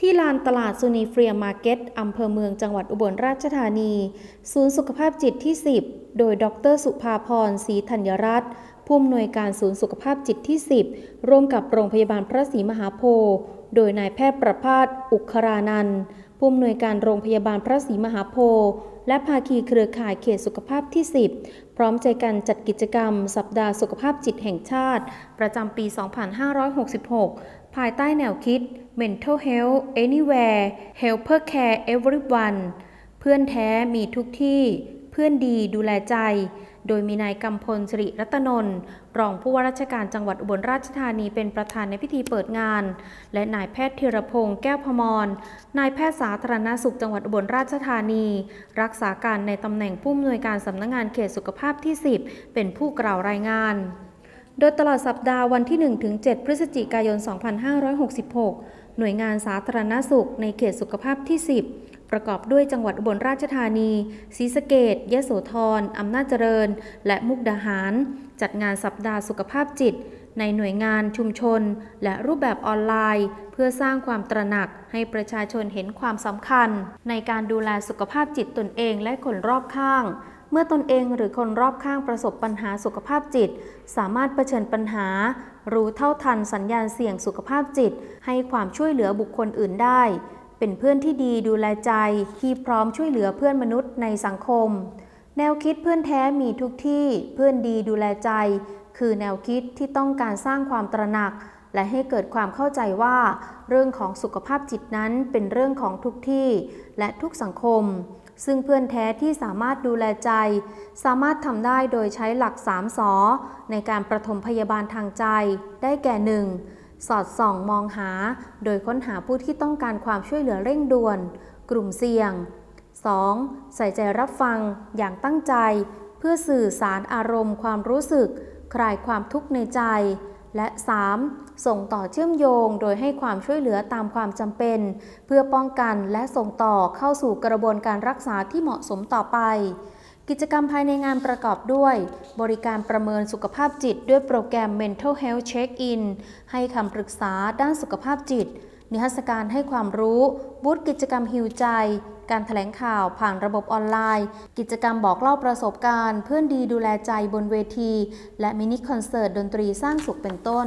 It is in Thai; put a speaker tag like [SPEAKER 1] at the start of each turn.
[SPEAKER 1] ที่ลานตลาดซูนีเฟรียมาร์เก็ตอำเภอเมืองจังหวัดอุบลราชธานี ศูนย์สุขภาพจิตที่ 10 โดยดร สุภาพรศรีธัญรัตน์ผู้อำนวยการศูนย์สุขภาพจิตที่ 10 ร่วมกับโรงพยาบาลพระศรีมหาโพธิ์โดยนายแพทย์ประภาสอุครานันท์ ผู้อำนวยการโรงพยาบาลพระศรีมหาโพธิ์และภาคีเครือข่ายเขตสุขภาพที่ 10 พร้อมใจกันจัดกิจกรรม สัปดาห์สุขภาพจิตแห่งชาติ ประจำปี 2566 ภายใต้แนวคิด Mental Health Anywhere Helper Care Everyone เพื่อนแท้มีทุกที่ เพื่อนดีดูแลใจ โดยมีนายกำพลสิริรัตนนท์รองผู้ว่าราชการจังหวัดอุบลราชธานีเป็นประธานในพิธีเปิดงาน และนายแพทย์ธีรพงษ์แก้วพมร นายแพทย์สาธารณสุขจังหวัดอุบลราชธานี รักษาการในตำแหน่งผู้อำนวยการสำนักงานเขตสุขภาพที่ 10 เป็นผู้กล่าวรายงาน โดยตลอดสัปดาห์วันที่ 1-7 พฤศจิกายน 2566 หน่วยงานสาธารณสุขในเขตสุขภาพที่ 10 ประกอบด้วยจังหวัดอุบลราชธานีศรีสะเกดยโสธรอำนาจเจริญ และมุกดาหาร จัดงานสัปดาห์สุขภาพจิต ในหน่วยงานชุมชน และรูปแบบออนไลน์ เพื่อสร้างความตระหนักให้ประชาชนเห็นความสำคัญ ในการดูแลสุขภาพจิตตนเองและคนรอบข้างเมื่อตนเองหรือคนรอบข้างประสบปัญหาสุขภาพจิต สามารถเผชิญปัญหา รู้เท่าทันสัญญาณเสี่ยงสุขภาพจิต ให้ความช่วยเหลือบุคคลอื่นได้ เป็นเพื่อนที่ดีดูแลใจที่พร้อมช่วยเหลือเพื่อนมนุษย์ในสังคม แนวคิดเพื่อนแท้มีทุกที่เพื่อนดีดูแลใจ คือแนวคิดที่ต้องการสร้างความตระหนัก และให้เกิดความเข้าใจว่า เรื่องของสุขภาพจิตนั้นเป็นเรื่องของทุกที่ และทุกสังคม ซึ่งเพื่อนแท้ที่สามารถดูแลใจ สามารถทำได้โดยใช้หลัก3สอในการประถมพยาบาลทางใจ ได้แก่ 1. สอดส่องมองหา โดยค้นหาผู้ที่ต้องการความช่วยเหลือเร่งด่วน กลุ่มเสี่ยง 2. ใส่ใจรับฟังอย่างตั้งใจ เพื่อสื่อสารอารมณ์ความรู้สึก คลายความทุกข์ในใจ และ 3. ส่งต่อเชื่อมโยงโดยให้ความช่วยเหลือตามความจำเป็น เพื่อป้องกันและส่งต่อเข้าสู่กระบวนการรักษาที่เหมาะสมต่อไป กิจกรรมภายในงานประกอบด้วย บริการประเมินสุขภาพจิต ด้วยโปรแกรม Mental Health Check-in ให้คำปรึกษาด้านสุขภาพจิต นิทรรศการให้ความรู้ บูธกิจกรรมฮิวใจ การถแถลงข่าวผ่านระบบออนไลน์ กิจกรรมบอกเล่าประสบการณ์ เพื่อนดีดูแลใจบนเวที และมินิคอนเสิร์ตดนตรีสร้างสุขเป็นต้น